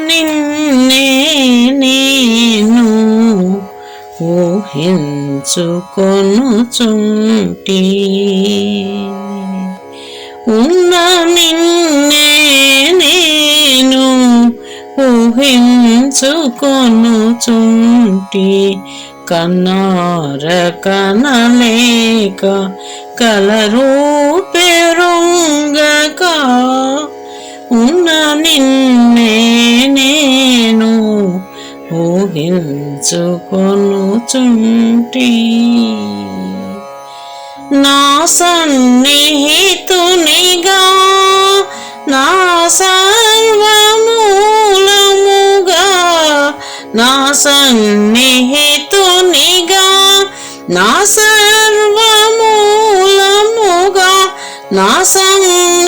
నిన్నే నేను ఊహించుకొనుచుంటి ఉన్న నిన్నే నేను ఊహించుకొనుచుంటి కన్నార కనలేక కలరూ పెరుంగక ఉన్న నిన్నే నేను ఊహించుకొనుచుంటి నా సన్నిహితునిగా నా సర్వమూలముగా నా సన్నిహితునిగా నా సర్వమూలముగా నా సన్నిధిగా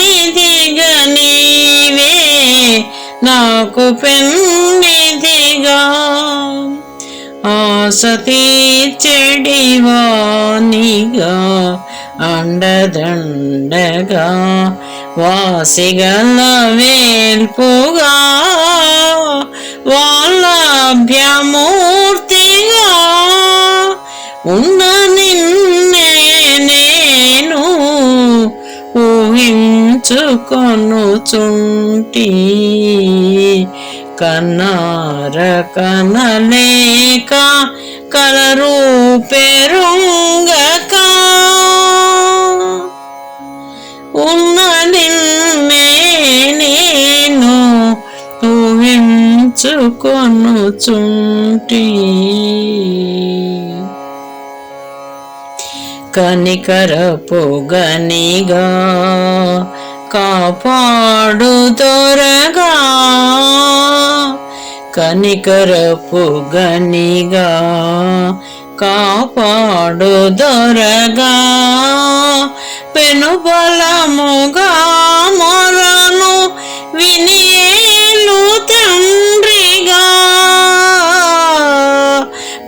నాకు పెన్నిదిగా ఆసతీర్చెడివానిగా అండదండగా వాసిగల వేల్పుగా వాళ్ళభ్యమూర్తిగా ఉన్న నిన్న ఊహించుకొనుచుంటి కన్నార కనలేక కలరు పెరుంగక. ఉన్న నిన్నే నేను ఊహించుకొనుచుంటి. కనికర పొగనిగా కాపాడు దొరగా కనికరపు గనిగా కాపాడు దొరగా. పెనుబలముగా మొరను వినియేలు తండ్రిగా.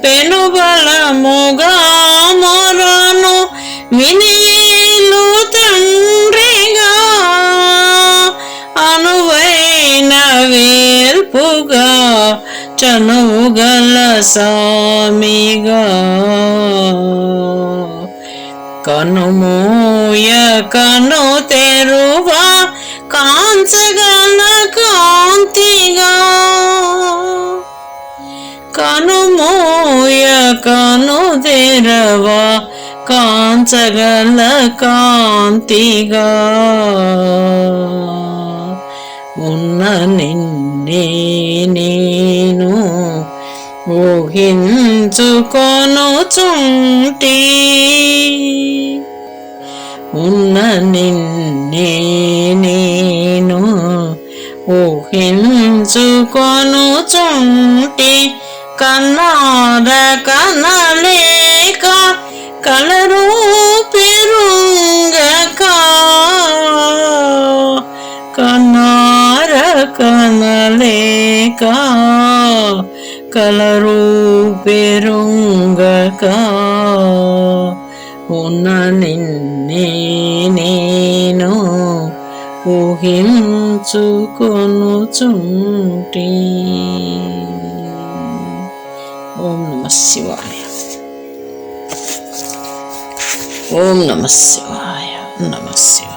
పెనుబలముగా మొరను విని చనువుగా చనువుగల సామిగా. కనుమూయ కను తెరువా కాంచగల కాంతిగా. కనుమూయ కను తెరవా కాంచగల కాంతిగా. ఉన్న నిన్నే నేను ఊహించుకొనుచుంటి ఉన్న నిన్నే నేను ఊహించుకొనుచుంటి కన్నార కనలేక కలరు పెరుంగక. కన్నార కన కలరు పెరుంగక ఉన్న నిన్నే నేను ఊహించుకొనుచుంటి. ఓం నమ శివాయ. ఓం నమ శివాయ. నమ శివాయ.